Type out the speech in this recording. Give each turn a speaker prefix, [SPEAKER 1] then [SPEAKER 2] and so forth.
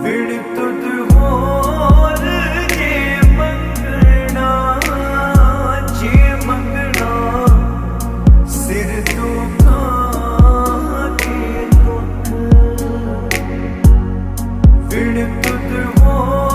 [SPEAKER 1] Verdict of the war. 对我。